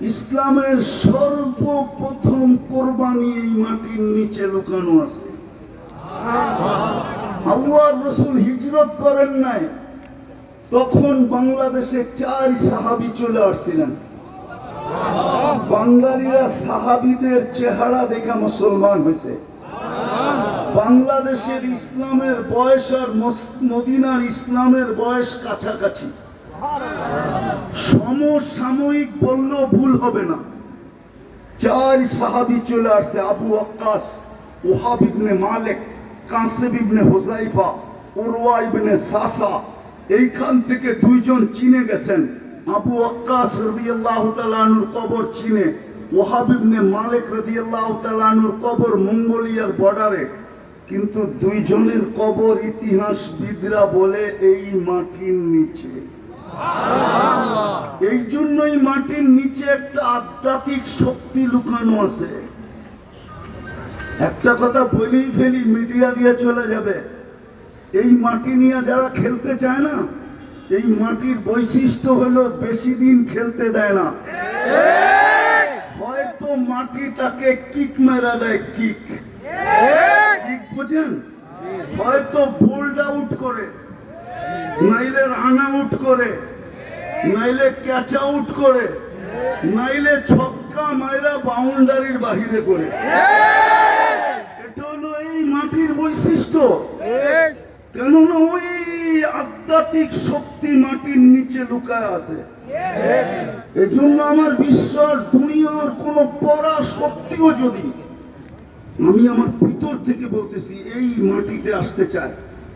ইসলামের সর্বপ্রথম কোরবানি এই মাটির নিচে লুকানো আছে। আল্লাহ। রসুল হিজরত করেন নাই। তখন বাংলাদেশে চার সাহাবি চলে আসছিলেন। বাঙালিরা সাহাবিদের চেহারা দেখা মুসলমান হয়েছে। বাংলাদেশের ইসলামের বয়স আর মদিনার ইসলামের বয়স কাছাকাছি। সমসাময়িক বললেও ভুল হবে না। চার সাহাবি চলে আসছে, আবু আক্কাস, ওহাব ইবনে মালিক কাসেব ইবনে হোজাইফা উরওয়া ইবনে সাসা, এইখান থেকে দুইজন চিনে গেছেন। আবু আক্কাস রাদিয়াল্লাহু তাআলার কবর চিনে, ওহাব ইবনে মালিক রাদিয়াল্লাহু তাআলার কবর মঙ্গোলিয়ার বর্ডারে। কিন্তু দুইজনের কবর ইতিহাসবিদরা বলে, এই মাটির নিচে। এই জন্যই মাটির নিচে একটা আধ্যাত্মিক শক্তি লুকানো আছে। একটা কথা বলেই ফেলি মিডিয়া দিয়ে চলে যাবে। এই মাটি নিয়ে যারা খেলতে চায় না এই মাটির বৈশিষ্ট্য হলো বেশি দিন খেলতে দেয় না। হয়তো মাটি তাকে কিক মেরা দেয় কিক কিক বুঝেন? হয়তো বোল্ড আউট করে। নাইলে রান আউট করে, নাইলে ক্যাচ আউট করে, নাইলে ছক্কা মাইরা বাউন্ডারির বাহিরে করে। এটা হলো এই মাটির বৈশিষ্ট্য। কেননা ওই আধ্যাত্মিক শক্তি মাটির নিচে লুকায় আছে। এজন্য আমার বিশ্বাস, দুনিয়ার কোন পরা শক্তিও যদি আমি আমার ভিতর থেকে বলতেছি, এই মাটিতে আসতে চায়